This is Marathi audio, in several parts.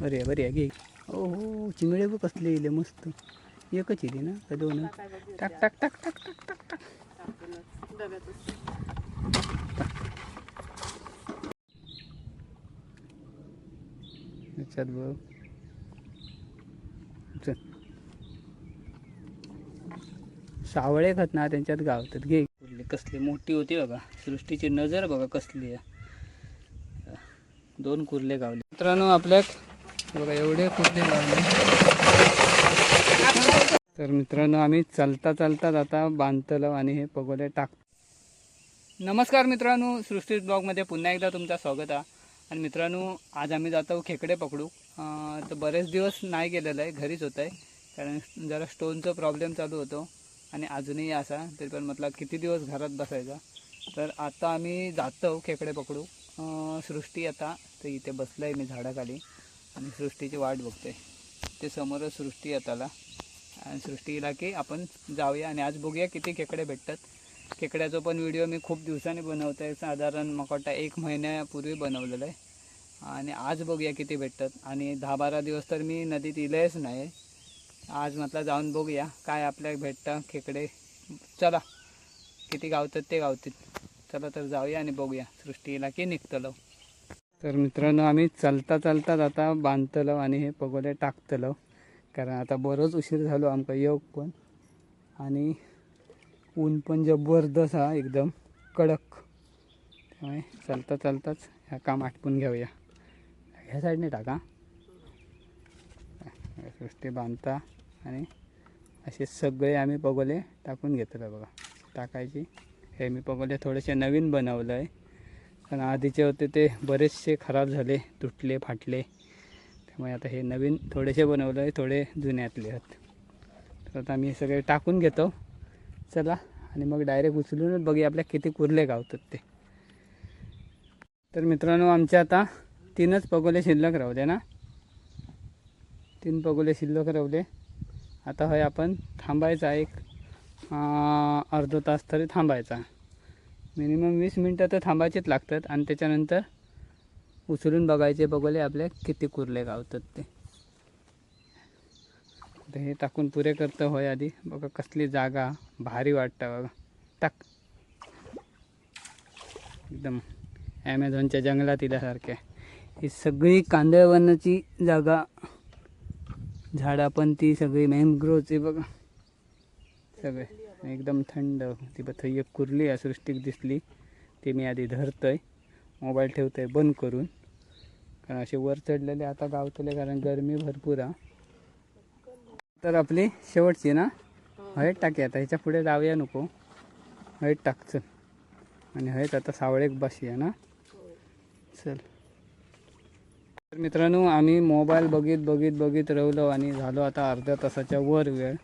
बरे आहे बरे आहे घे. हो हो चिंगडे बघ कसले इले मस्त. एकच येते ना का दोन? टाक टाक टाक टाक टाक टाक टाक. याच्यात बघ. सावळे खात ना त्यांच्यात गावतात. घे. कुठली कसली मोठी होती बघा. सृष्टीची नजर बघा कसली आहे. दोन कुर्ले गावले. मित्रांनो आपल्याक बघा एवढे कुर्ले लावले तर मित्रांनो आम्ही चालता चालता आता बांधतलं आणि हे पगोले टाक नमस्कार मित्रांनो सृष्टी ब्लॉगमध्ये पुन्हा एकदा तुमचं स्वागत आहे. आणि मित्रांनो आज आम्ही जातो खेकडे पकडू. तर बरेच दिवस नाही गेलेलं आहे घरीच होत आहे कारण जरा स्टोनचा प्रॉब्लेम चालू होतो. आणि अजूनही असा तरी पण म्हटलं किती दिवस घरात बसायचा? तर आता आम्ही जातो खेकडे पकडू. सृष्टी आता तर इथे बसलं आहे मी झाडाखाली आणि सृष्टीची वाट बघतोय. ते समोरच सृष्टी आताला. आणि सृष्टीला की आपण जाऊया आणि आज बघूया किती खेकडे भेटतात. खेकड्याचा पण व्हिडिओ मी खूप दिवसांनी बनवतो आहे साधारण मग वाटतं एक महिन्यापूर्वी बनवलेलं आहे. आणि आज बघूया किती भेटतात. आणि दहा बारा दिवस तर मी नदीत इलंयच नाही आज म्हटलं जाऊन बघूया काय आपल्या भेटतं खेकडे. चला किती गावतात ते गावतात चला तर जाऊया आणि बघूया. सृष्टीला की निघतलो. तर मित्रांनो आम्ही चालता चलताच आता बांधतलो आणि हे पगोले टाकतलो. कारण आता बरोच उशीर झालो आमका योग पण. आणि ऊन पण जबरदस्त हा एकदम कडक. त्यामुळे चालता चालताच ह्या काम आटपून घेऊया. ह्या साईडने टाका. सृष्टी बांधता आणि असे सगळे आम्ही पगोले टाकून घेतलं बघा. टाकायची. हे मी पगोले थोडेसे नवीन बनवलं आहे. कारण आधीचे होते ते बरेचसे खराब झाले तुटले फाटले. त्यामुळे आता हे नवीन थोडेसे बनवलं आहे थोडे जुन्यातले आहेत. तर आता आम्ही सगळे टाकून घेतो. चला आणि मग डायरेक्ट उचलूनच बघूया आपल्या किती कुर्ले गावतात ते. तर मित्रांनो आमचे आता तीनच पगोले शिल्लक राहू ना. तीन पगोले शिल्लक रावले आता होय आपण थांबायचा एक अर्धा तास तरी थांबायचा. मिनिमम वीस मिनटं तर थांबायचेच लागतात आणि त्याच्यानंतर उचलून बघायचे बघले आपले किती कुरले गावतात ते. हे टाकून पुरे करतं होय आधी. बघा कसली जागा भारी वाटतं बघा. टाक. एकदम ॲमेझॉनच्या जंगलात इल्यासारख्या ही सगळी कांदळवनाची जागा झाडं पण ती सगळी मॅंग्रोवची बघा. सगळे. एकदम थंड ती बघ थंय एक कुर्ली आहे सृष्टीक दिसली. ती मी आधी धरतोय. मोबाईल ठेवतोय बंद करून. कारण असे वर चढलेले आता गावतले कारण गरमी भरपूर आहे तर आपली शेवटची ना? हळद टाकी आता ह्याच्या पुढे जाऊया नको. हळद टाक चल. आणि हळद आता सावळेक बसूया ना? चल. तर मित्रांनो आम्ही मोबाईल बघित बघित बघित रवलो आणि झालो आता अर्ध्या तासाच्या वर वेळ.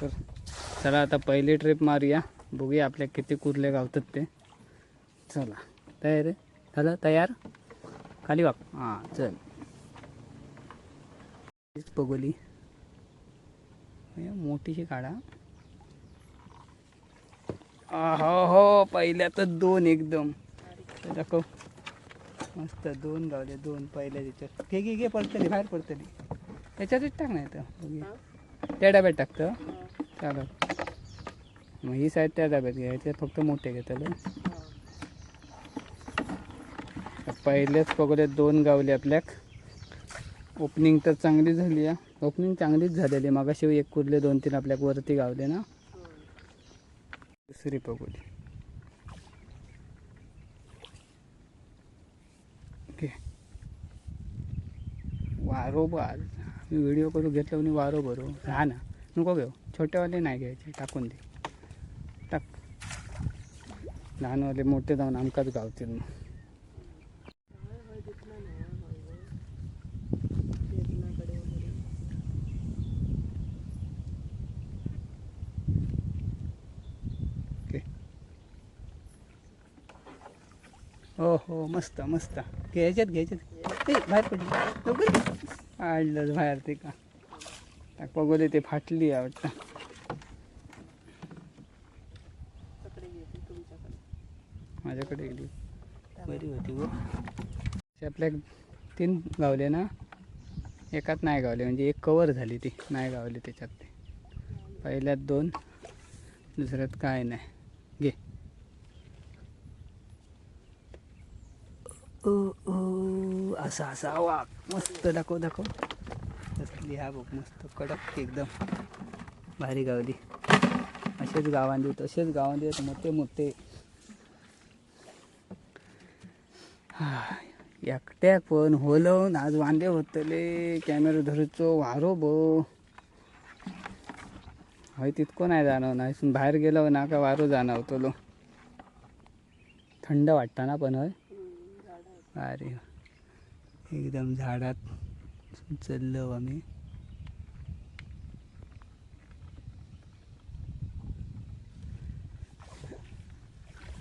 तर चला आता पहिली ट्रिप मारूया. बघूया आपल्या किती कुर्ले गावतात ते. चला तयार आहे? झालं? तयार? खाली वाक. हां चल. हे मोठीशी काढा. हो हो पहिल्यातच दोन एकदम. दाखव. मस्त दोन गावले दोन. पहिल्या त्याच्यात घे घे घे पडतली बाहेर पडतली त्याच्यातच टाक नाही तर त्या डब्यात टाकतं. चालेल मग ही साईड त्या डब्यात घ्यायचे फक्त मोठे घेतलं. पहिलेच पकडले दोन गावले आपल्याक. ओपनिंग तर चांगली झाली आहे. ओपनिंग चांगलीच झालेली मागाशी एक कुरले दोन तीन आपल्याक वरती गावले ना. दुसरी पगोली ओके. वारो बार मी व्हिडिओ करू घेतलं आणि वारो भरू. हा ना. नको घेऊ. छोटेवाले नाही घ्यायचे. टाकून दे. लहानवाले मोठे जाऊन आमकाच गावतील. मग हो हो मस्त. मस्त घ्यायच्यात घ्यायच्यात ते बाहेर पडली. लवकर बाहेर ते का. टाक पगोले ते फाटली आहे वाटतं आपल्या तीन गावले ना एकात नाही गावले म्हणजे एक कवर झाली ती नाही गावली त्याच्यात ते. पहिल्यात दोन दुसऱ्यात काय नाही. घे. ओ ओ असा असा वा मस्त दाखव दाखव. कसली हा बघ मस्त कडक एकदम. भारी गावली. असेच गावांनी तसेच गावांनी मोठे मोठे. हा, एकट्याक पण होलवून आज वांदे होतले. कॅमेरा धरूचो वारो बो. हय तितको नाही जाणव ना इथून बाहेर गेलो ना का वारो जाणवतलो. थंड वाटता ना पण हय. अरे एकदम झाडात चललो आम्ही.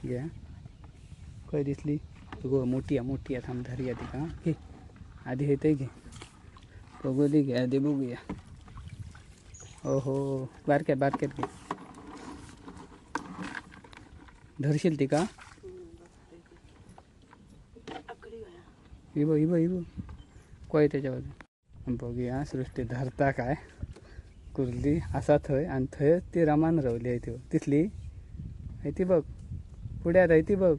घ्या. खंय दिसली? गो मोठी आहे मोठी आहे थांब धरी ती का घे आधी हे ते घे बघू घे आधी बघूया हो हो बारक्यात बारक्यात घे धरशील ती का इबो इबो। इबो कोय त्याच्यावर बघूया सृष्टी धरता काय? कुर्ली असा थंय आणि थंय ती रमान रवली आहे ती तिथली? आहे ती बघ। पुढ्यात आहे ती बघ।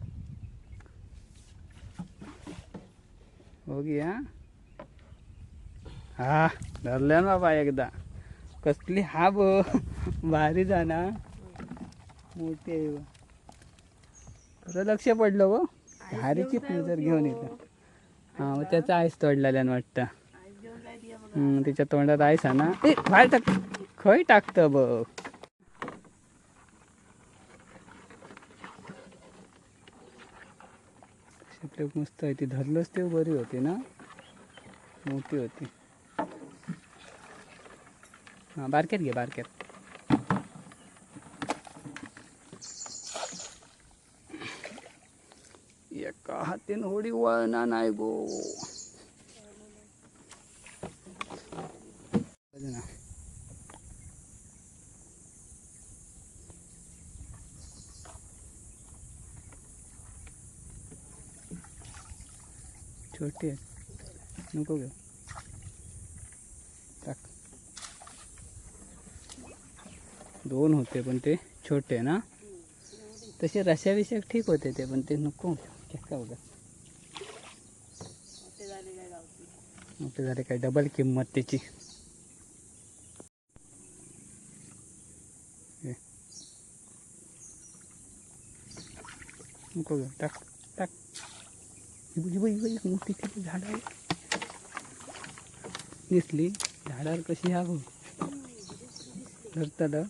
बघूया हा धरल्या बाबा एकदा कसली हा ब भारी जाना मोठी आहे लक्ष पडलं व हारीची जर घेऊन येतं हा मग त्याचा आईस तोडलेल्यानं वाटतं तिच्या तोंडात आईस आहे ना ए बाहेर टाक खय टाकतं बघ आपले मस्त आहे. ती धरलंच ते बरी होती ना? मोठी होती. हां बारक्यात घे बारक्यात. एका हातीन होडी वळणार नाही गो. छोटी आहे नको घेऊ टाक दोन होते पण छोटे ना? तसे रशाविषयक ठीक होते ते, पण ते नको. का बघा मोठे डबल किंमत हे. नको घेऊ टाक. एक मोठी तिथे झाड आहे दिसली. झाडावर कशी हा बघ. धरताला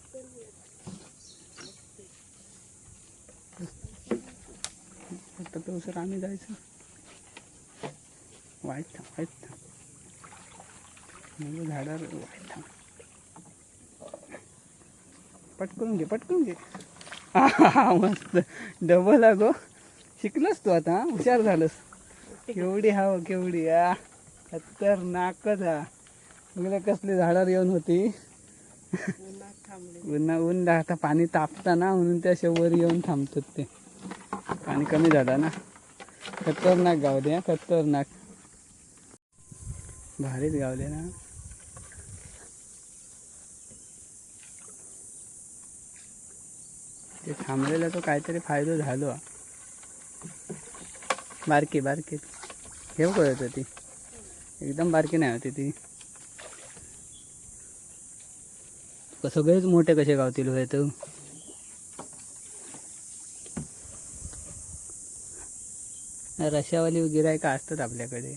आता तो सर आम्ही जायचं. वाईट थांब वाईट थांब. म्हणजे झाडावर वाईट थांब. पटकून घे पटकून घे. हा मस्त. डबल अगो. शिकलोस तू आता हुशार झालंस. केवढी हा केवढी आ. खतरनाकच हा बघलं कसली झाडावर येऊन होती. उन्हा ऊन आता पाणी तापता ना म्हणून त्या शेवर येऊन थांबतात ते. पाणी कमी झालं ना. खतरनाक गावले हा खतरनाक. भारीच गावले ना. ते थांबलेला तो काहीतरी फायदा झालो हा. बारकी बारकी. घेऊ कळत होती एकदम बारकी नाही होती ती. सगळेच मोठे कसे गावतील होय तू? रशावाली गिरायका असतात आपल्याकडे.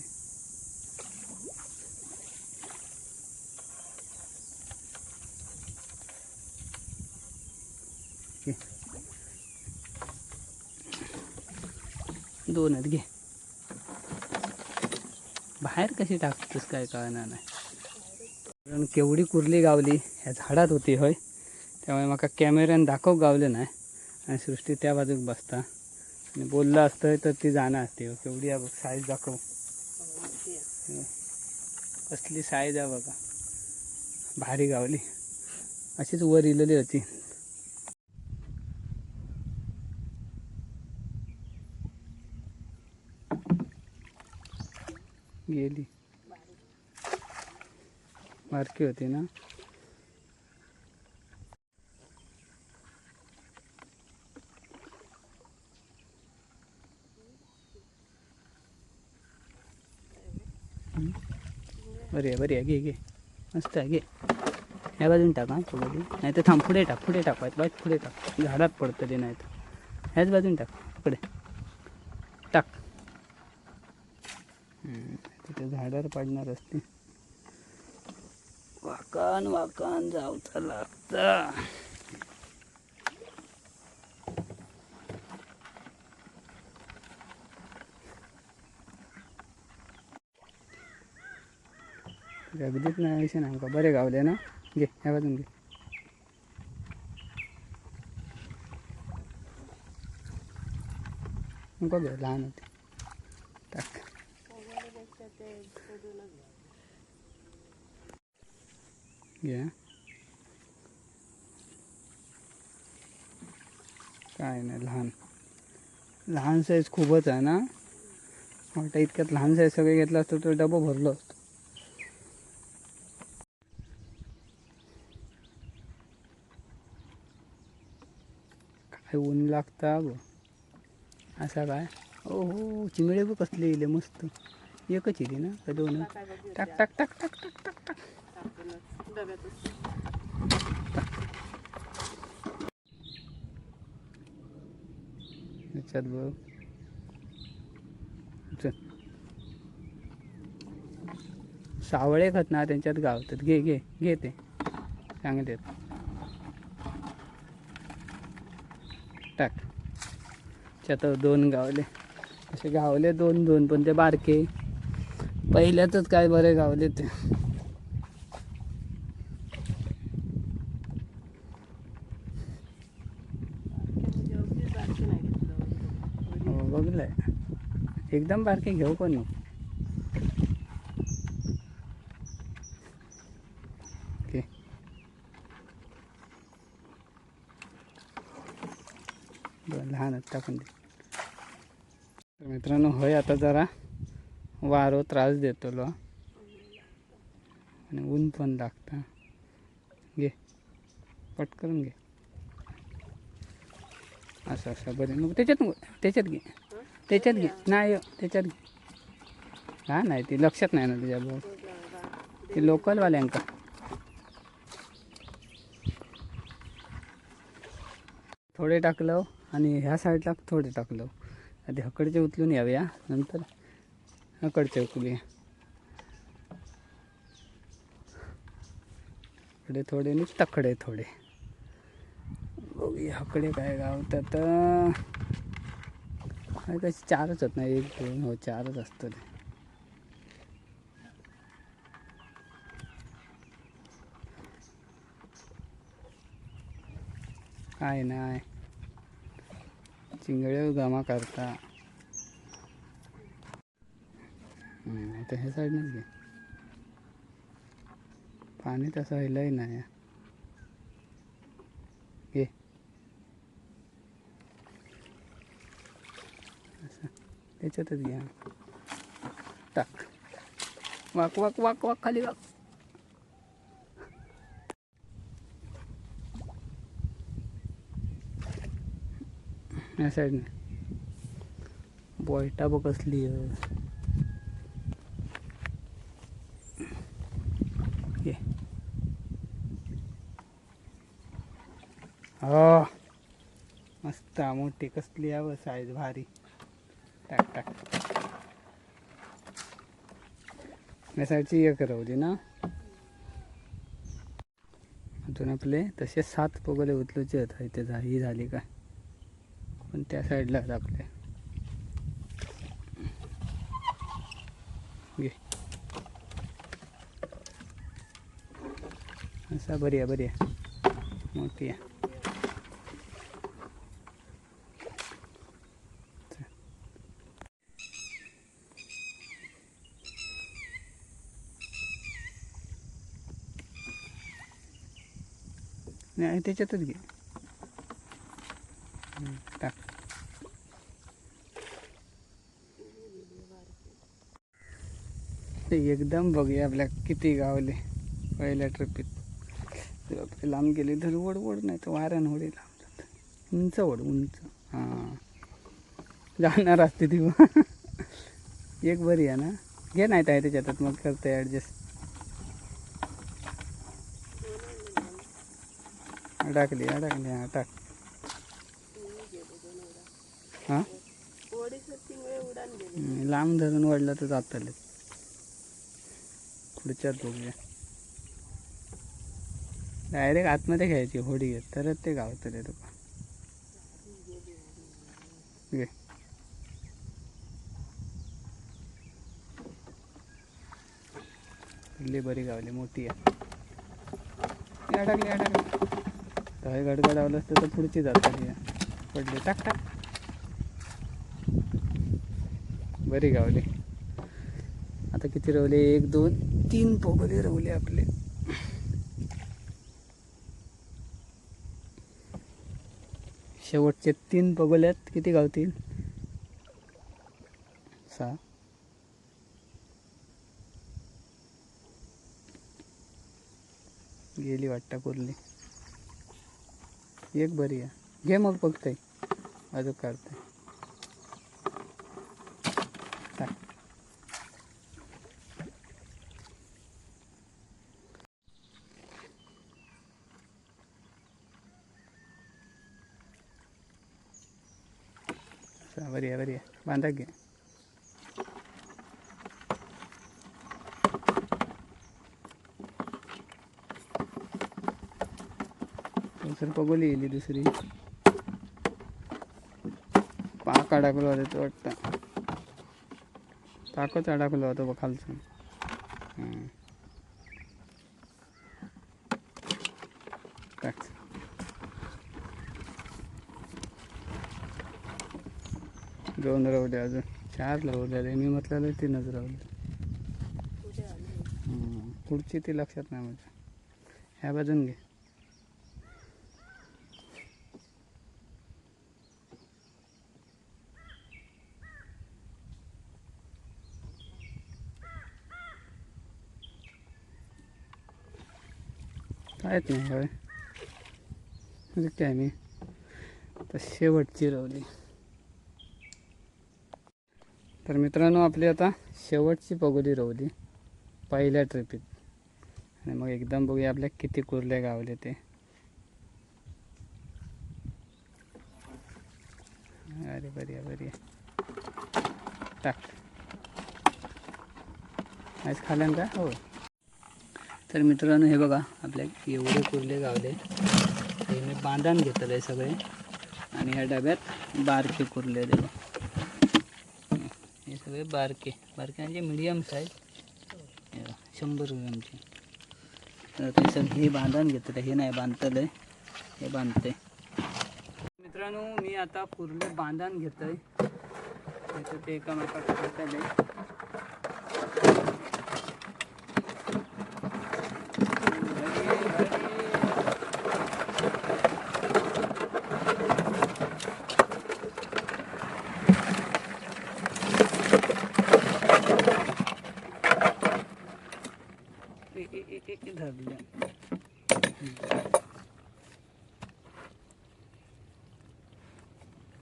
दोनच घे. बाहेर कशी टाकतोस काय कळणार नाही. कारण केवढी कुर्ली गावली ह्या झाडात होती होय. त्यामुळे म्हाका कॅमेऱ्यान दाखव गावलं नाही. आणि सृष्टी त्या बाजूक बसता. आणि बोललं असतं तर ती जाणार असते केवढी आहे बघ साईज दाखव. कसली साईज आहे बघा. भारी गावली. अशीच वर इलेली होती. गेली. बारकी होती ना? बरी आहे बरी आहे. घे घे. मस्त आहे घे. या बाजून टाक हा नाही तर थांब पुढे टाक पुढे टाक बाय पुढे टाक. झाडात पडतं ते नाही तर ह्याच बाजून टाक पुढे टाक. झाडावर पडणार असते वाकान वाकान जाऊचा लागता. अगदीच नाही विषय नाही का? बरे गावले ना? घे ह्या बाजून घे. लहान होते. टाक. घ्या. काय नाही लहान. लहान साईज खूपच आहे ना? वाटतं इतक्यात लहान साईज सगळे घेतलं असतं तर डबा भरलो असतो. काय ऊन लागता ग असा काय? हो हो चिंगडे बघ कसले इले मस्त. एकच येते ना का दोन टाक टाक टाक टाक टाक टाक टाक. याच्यात बघ. सावळे खत ना त्यांच्यात गावतात. घे घे घे ते. चांगले टाक. त्यात दोन गावले. असे गावले दोन दोन पण ते बारके. पहिल्यातच काय बरे गावले ते हो एकदम बारके घेऊ पण ओके. बरं लहान आत्ता पण मित्रांनो होय आता जरा. वारो त्रास देतलो. आणि ऊन पण लागतं. घे. पटकन घे. असं असं. बरं. मग त्याच्यात त्याच्यात घे. त्याच्यात घे. नाही त्याच्यात घे. हा नाही ती लक्षात नाही ना तुझ्या भाऊ ती लोकलवाल्यांका. थोडे टाकलं आणि ह्या साईडला थोडे टाकलं. आधी हकडचे उचलून याव्या नंतर हकडचे उचलूया इकडे थोडे आणि तकडे थोडे. बघूया हकडे काय गावतात. काय कशी चारच होत नाही एक दोन हो चारच असतं ते काय नाही. चिंगळे गमा करता. नाही तर ह्या साईडनंच घे. पाणी तसं हिलंही नाही घे. असं त्याच्यातच घ्या टाक. वाक वाक वाक वाक खाली वाक. या साईडने. बॉयटा बघ कसली हो. मस्त मोठी कसली आहे साईज भारी. टाक टाक. या साईडची एक राहू ना. अजून आपले तसे सात पोगले उचलूचे आहेत. ते ही झाली काय पण त्या साईडला आहेत आपले. घे. असा बरी आहे बरी आहे. मोठी आहे. नाही त्याच्यातच घे. टाक. एकदम बघूया आपल्या किती गावले पहिल्या ट्रिपीत लांब गेली तर वड ओढ नाही तर वाऱ्यानं होडी लांब जात. उंच ओढ उंच. हां. जाणार असते ती. एक बरी आहे ना? घे नाही आहे त्याच्यात मग करते ॲडजस्ट टाकली हा टाकली हा टाक. हा? लांब धरून वाढला तर जातले. पुढच्यात बघूया डायरेक्ट आतमध्ये घ्यायची होडी घेत तरच ते गावतले तुका. घे. इल्ली बरी गावली मोठी आहे. अडकली अडकली काही गडगडावलं असतं तर पुढची जातली पडली. टाक टाक. बरी गावली. आता किती रवले? एक दोन तीन पोगले रवले आपले. शेवटचे तीन पगोल्यात किती गावतील? सहा. गेली वाटतं कुर्ली. एक बरी आहे. घे मग बघताय अजून काढताय बरी आहे बरी आहे. बांधा घे. सर पगोली गेली दुसरी. पाक अडकलो होता तो वाटतं. पाकच अडकलो होतो बघ खालचं. टाक. दोन रवले अजून. चार रवलेले मी म्हटलेलं तीनच रवले पुढची ती लक्षात नाही माझ्या. ह्या बाजून घे. आहेत नाही हवे म्हणजे काय मी तर शेवटची रवली. तर मित्रांनो आपली आता शेवटची पगोली रवली. पहिल्या ट्रिपीत. आणि मग एकदम बघूया आपल्या किती कुर्ले गावले ते. अरे बरी बरी. टाक. आज खाल्यान का? हो तर मित्रांनो हे बघा आपल्या एवढे कुर्ले गावले. हे मी बांधान घेतलं आहे सगळे. आणि ह्या डब्यात बारके कुर्ले आहे हे सगळे बारके. बारके म्हणजे मिडियम साईज शंभर ग्रामचे तर ते सगळे हे बांधान घेतलं हे नाही बांधतलं. आहे हे बांधते. मित्रांनो मी आता कुर्ले बांधान घेतोय आहे ते एकामेकात आहे धरलं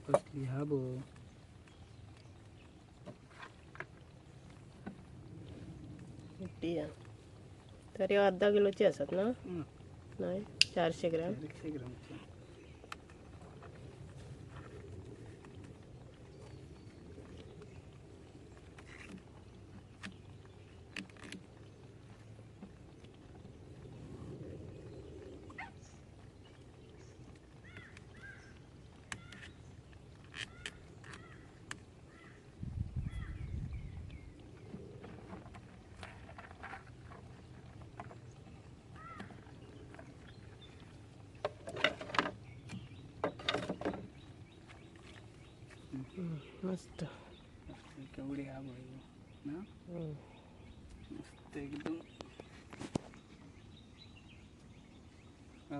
कसली हा बो मोठी आहे. तरी अर्धा किलोची असत ना नाही चारशे ग्रॅम एकशे ग्रामची मस्त केवढी हा बघ ना हम्म. मस्त एकदम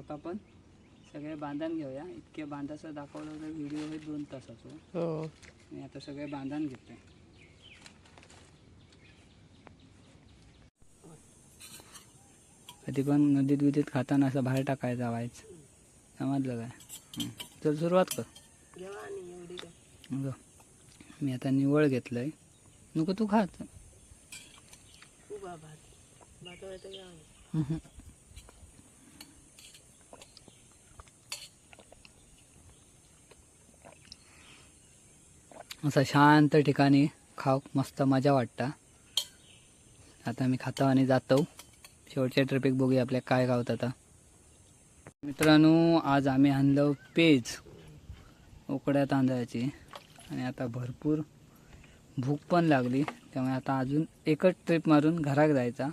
आता आपण. सगळे बांधण घेऊया. इतके बांधाचं दाखवलं तर व्हिडिओ आहे दोन तासाचं. हो. मी आता सगळे बांधण घेतोय कधी पण नदीत बिदीत खाताना असं बाहेर टाकायचं जावायचं. समजलं काय? हं. चल सुरुवात कर. मी आता निवळ घेतलंय. नको तू खात. असं शांत ठिकाणी खाऊ मस्त मजा वाटता. आता मी खातो आणि जातो. शेवटच्या ट्रिपिक बघूया आपल्या काय गावत आता. मित्रांनो आज आम्ही आणलो पेज उकड्या तांदळाची. आणि आता भरपूर भूक पण लागली. त्यामुळे आता अजून एकच ट्रिप मारून घराक जायचा.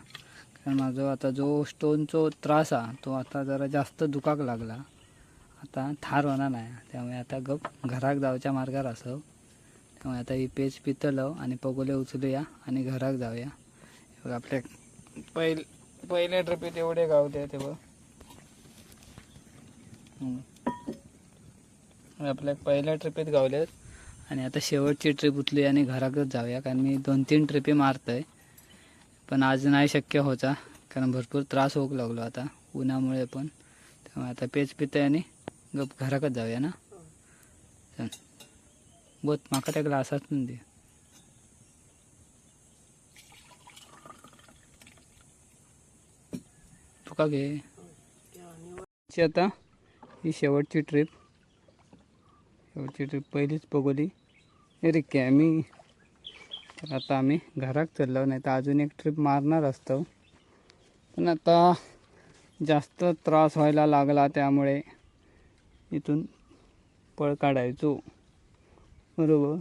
कारण माझा आता जो स्टोनचो त्रास हा तो आता जरा जास्त दुखाक लागला. आता थार होणार नाही. त्यामुळे आता गप घराक जावच्या मार्गावर असं त्यामुळे आता ही पेज पितलं आणि पगोले उचलूया आणि घराक जाऊया. बघ आपल्या पहिल पहिल्या ट्रिपीत एवढे गावले ते बघ. आपल्या पहिल्या ट्रिपीत गावलेत आणि आता शेवटची ट्रिप उचली आणि घराकच जाऊया कारण मी दोन तीन ट्रिपी मारतोय. पण आज नाही शक्य होता कारण भरपूर त्रास होऊ लागलो आता उन्हामुळे पण. त्यामुळे आता पेज पितोय आणि गप घराकच जाऊया ना? चल बोत माका त्या ग्लासात दे. तुका घे. ची आता ही शेवटची ट्रिप शेवटची ट्रिप पहिलीच बघली. अरे कॅमी. तर आता आम्ही घराक चाललो नाही तर अजून एक ट्रिप मारणार असतो. पण आता जास्त त्रास व्हायला लागला त्यामुळे इथून पळ काढायचो. बरोबर.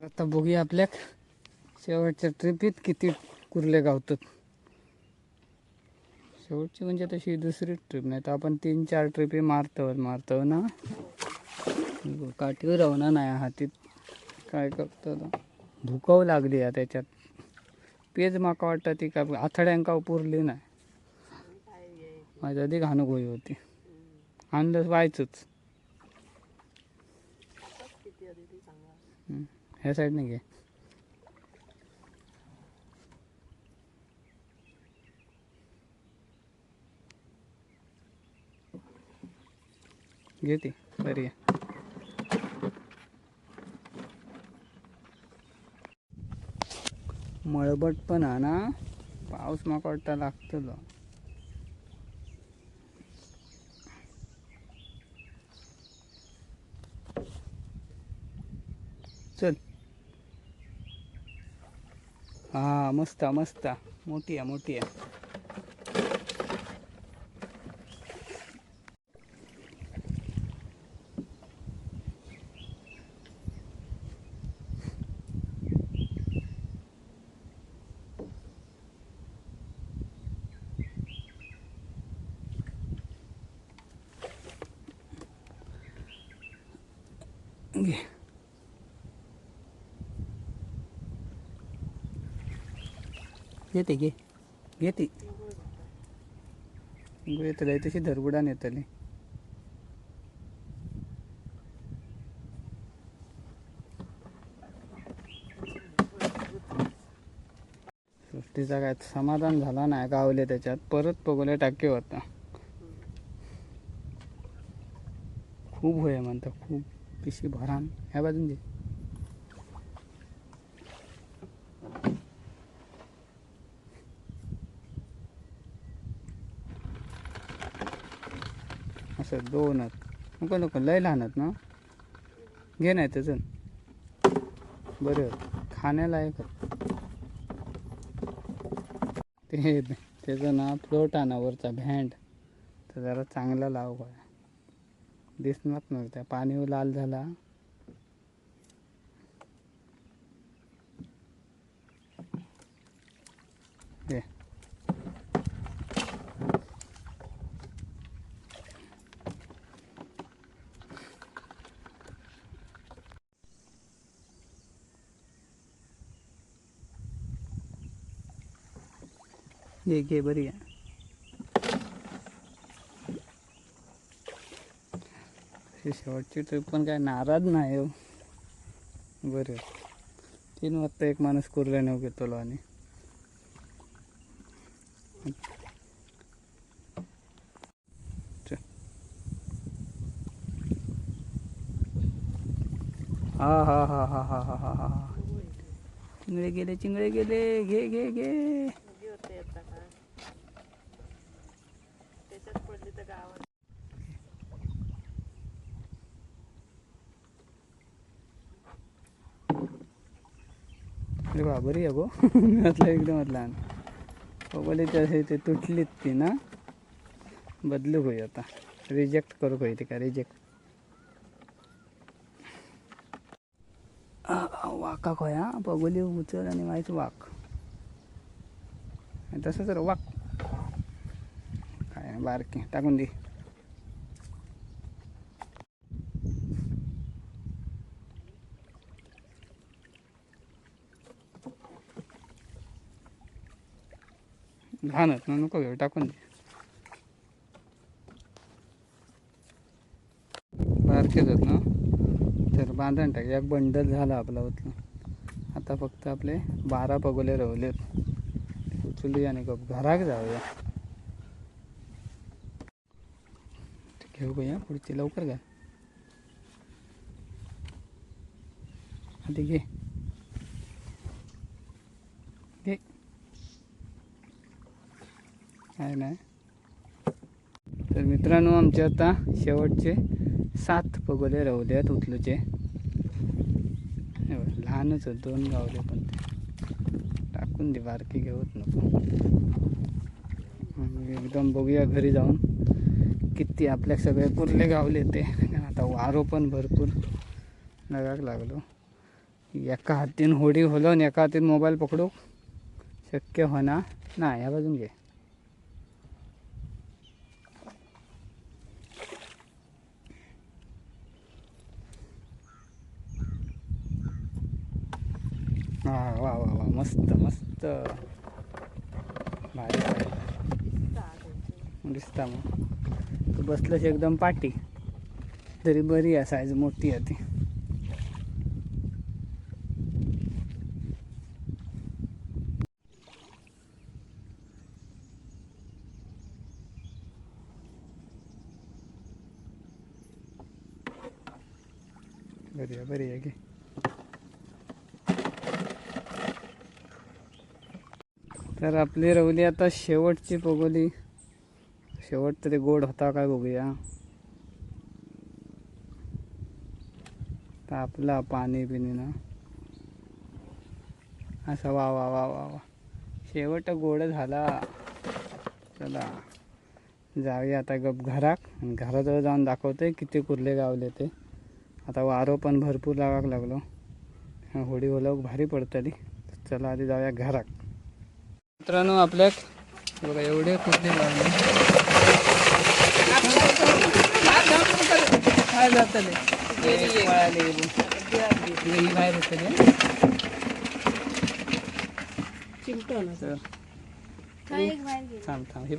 आता बघूया आपल्या शेवटच्या ट्रिपीत किती कुर्ले गावतात. शेवटची म्हणजे तशी दुसरी ट्रिप नाही तर आपण तीन चार ट्रिपी मारतो मारतो ना. काठीवर राहणार नाही हातीत काय करतो भुकव धुकावं लागली आहे त्याच्यात. पेज माका वाटतं ती काय आथड्यांका पुरली नाही. माझी माझ्या आधी घाणूक होई होती. आणलं व्हायचंच किती आधी ती सांगा हम्म. ह्या साईडने घे. घे ती बरी आहे. मळबट पण हा ना पाऊस माका वाटता लागतलो चल हा मस्त आहे, मस्त आहे. घेते घे घेते येतले तशी धरबुडान येतली सृष्टीचा काय समाधान झाला नाही गावले त्याच्यात? परत पगोले टाके होता खूप होय म्हणता खूप. पिशी भरान. ह्या बाजून दे. असं दोनच. नको नको लय लहानत ना? घे नाही त्याचं बरं खाण्याला एक ते त्याचं ना फ्लोट वरचा भँड तर जरा चांगला लाव काय दिसणार त्या पाणी लाल झाला. देखिए घे बरी शेवटची ट्रिप पण काय नाराज नाही हो. बरं तीन वाजता एक माणूस कुर्ल्याने घेतलो आणि हा हा हा हा हा हा हा हा. चिंगळे गेले चिंगळे गेले. घे घे घे. अरे अगो आहे गो म्हटलं एकदमच लहान पगोलीचे ते तुटलीत ती ना. बदलू होई आता. रिजेक्ट करू होई ते का रिजेक्ट वाका खोया. पगोली उचल आणि माहीत वाक. तसं तर वाक. काय नाही, बारकी टाकून दे. लहानच ना नको घेऊ टाकून दे बारकेच आहेत ना तर बांधण टाक एक बंडल झाला आपला उचलून आता फक्त आपले बारा पगोले रवलेत उचलू आणि गप घराक जाऊया घेऊ भैया पुढची लवकर घ्या आधी घे काय नाही तर मित्रांनो आमचे आता शेवटचे सात पगोले रवले आहेत उचलूचे लहानच आहेत दोन गावले पण ते. टाकून दे बारकी घेऊत नको. एकदम बघूया घरी जाऊन किती आपल्या सगळे पुरले गावले ते. आता वारो पण भरपूर. लगाक लागलो. एका हातीन होडी होलवून एका हातीन मोबाईल पकडू. शक्य होणार ना ह्या बाजून घे हा वा वा वा मस्त भारी दिसता मग. तू एकदम पाठी तरी बरी आहे साईज मोठी आहे ती बरी आहे बरी आहे की तर आपली रवली आता शेवटची पगोली शेवट तरी गोड होता काय बघूया. तापला पाणी बिनी ना असा वा वा वा वा वा. शेवट गोड झाला. चला. जाऊया आता गप घरात. आणि घराजवळ जाऊन दाखवते किती कुर्ले गावले ते. आता वारो पण भरपूर लागाक लागलो. होडी ओलावक भारी पडतली. चला आधी जाऊया घरात. मित्रांनो आपल्या बघा एवढे कुठले काय जातले बाहेर थांब थांब हे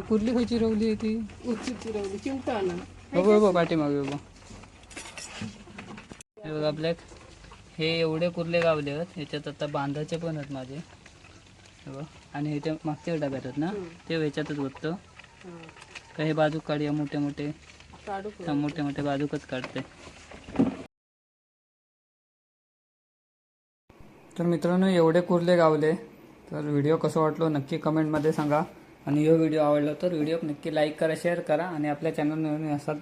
कुर्ली रवली ती. उंचीची रवली चिमटा ना बघ बघ पाठी हे एवढे कुर्ले गावले आहेत ह्याच्यात आता बांधाचे पण आहेत माझे. हे आणि ह्याच्या मागच्या डब्यात आहेत ना ते ह्याच्यातच बघतो का हे बाजूक काढूया मोठे मोठे. मोठे मोठे बाजूकच काढते. तर मित्रांनो एवढे कुर्ले गावले. तर व्हिडिओ कसं वाटलो नक्की कमेंटमध्ये सांगा. आणि हा व्हिडिओ आवडला तर व्हिडिओ नक्की लाईक करा शेअर करा. आणि आपल्या चॅनल नवीन असाल